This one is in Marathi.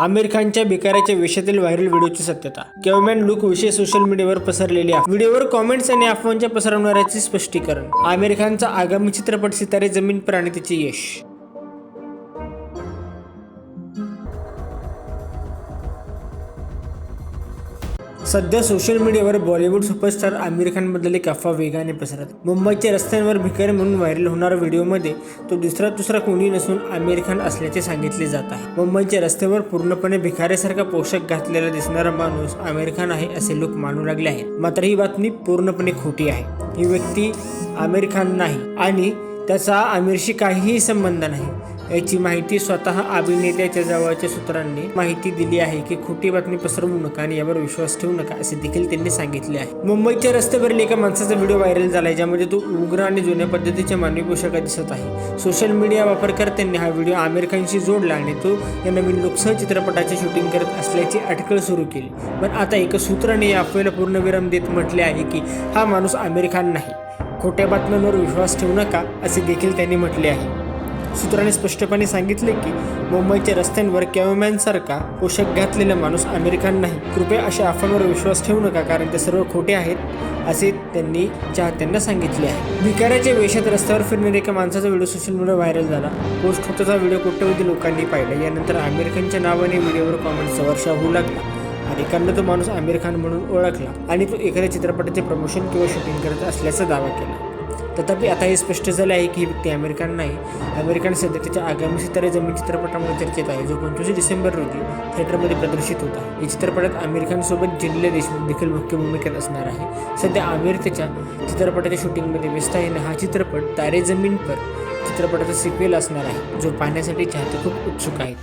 आमिर खानच्या भिकाऱ्याच्या वेशातील व्हायरल व्हिडिओची सत्यता. केवमॅन लुक विषय सोशल मीडियावर पसरलेली आहे. व्हिडिओवर कॉमेंट्स आणि अफवांच्या पसरवणाऱ्याचे स्पष्टीकरण. आमिर खानचा आगामी चित्रपट सितारे जमीन प्राणितीचे यश. सध्या सोशल मीडियावर बॉलिवूड सुपरस्टार आमिर खानबद्दल एक अफवा वेगाने पसरत. मुंबईच्या रस्त्यांवर भिकारी म्हणून व्हायरल होणाऱ्या व्हिडिओमध्ये तो दुसरा दुसरा कोणी नसून आमिर खान असल्याचे सांगितले जात आहे. मुंबईच्या रस्त्यावर पूर्णपणे भिकाऱ्यासारखा पोशाख घातलेला दिसणारा माणूस आमिर खान आहे असे लोक मानू लागले आहेत. मात्र ही बातमी पूर्णपणे खोटी आहे. ही व्यक्ती आमिर खान नाही आणि त्याचा आमिरशी काहीही संबंध नाही. याची माहिती स्वतः अभिनेत्याच्या जवळच्या सूत्रांनी माहिती दिली आहे की खोटी बातमी पसरवू नका आणि यावर विश्वास ठेवू नका असे देखील त्यांनी सांगितले आहे. मुंबईच्या रस्त्यावरील एका माणसाचा व्हिडिओ व्हायरल झालाय ज्यामध्ये तो उग्र आणि जुन्या पद्धतीच्या मानवी पोशाखात दिसत आहे. सोशल मीडिया वापरकर्त्यांनी हा व्हिडिओ आमिर खानशी जोडला आणि तो या नवीन लोकसह चित्रपटाचे शूटिंग करत असल्याची अटकळ सुरू केली. पण आता एका सूत्राने या अफवेला पूर्णविराम देत म्हटले आहे की हा माणूस आमिर खान नाही. खोट्या बातम्यांवर विश्वास ठेवू नका असे देखील त्यांनी म्हटले आहे. सूत्राने स्पष्टपणे सांगितले की मुंबईच्या रस्त्यांवर कॅमेमॅनसारखा पोशाख घातलेला माणूस अमेरिकन खान नाही कृपया अशा अफवांवर विश्वास ठेवू नका कारण ते सर्व खोटे आहेत असे त्यांनी चाहत्यांना सांगितले आहे. भिकाऱ्याच्या वेशात रस्त्यावर फिरणाऱ्या एका माणसाचा व्हिडिओ सोशल मीडियावर व्हायरल झाला. पोस्ट होताचा व्हिडिओ कोट्यवधी लोकांनी पाहिला. यानंतर आमिर खानच्या नावाने व्हिडिओवर कॉमेंटचा वर्षा होऊ लागला अनेकांना तो माणूस आमिर खान म्हणून ओळखला आणि तो एखाद्या चित्रपटाचे प्रमोशन किंवा शूटिंग करत असल्याचा दावा केला. तथापि आता हे स्पष्ट झाले आहे की ही व्यक्ती अमेरिकन नाही. अमेरिकन सध्या त्याच्या आगामी सितारे जमीन चित्रपटामुळे चर्चेत आहे जो पंचवीस डिसेंबर रोजी थिएटरमध्ये प्रदर्शित होता या चित्रपटात अमेरिकनसोबत जिल्हे देशमुख देखील मुख्य भूमिकेत असणार आहे. सध्या आमिर त्याच्या चित्रपटाच्या शूटिंगमध्ये व्यस्त आहे हा चित्रपट तारे जमीन पर चित्रपटाचा सिक्वेल असणार आहे जो पाहण्यासाठी चाहते खूप उत्सुक आहेत.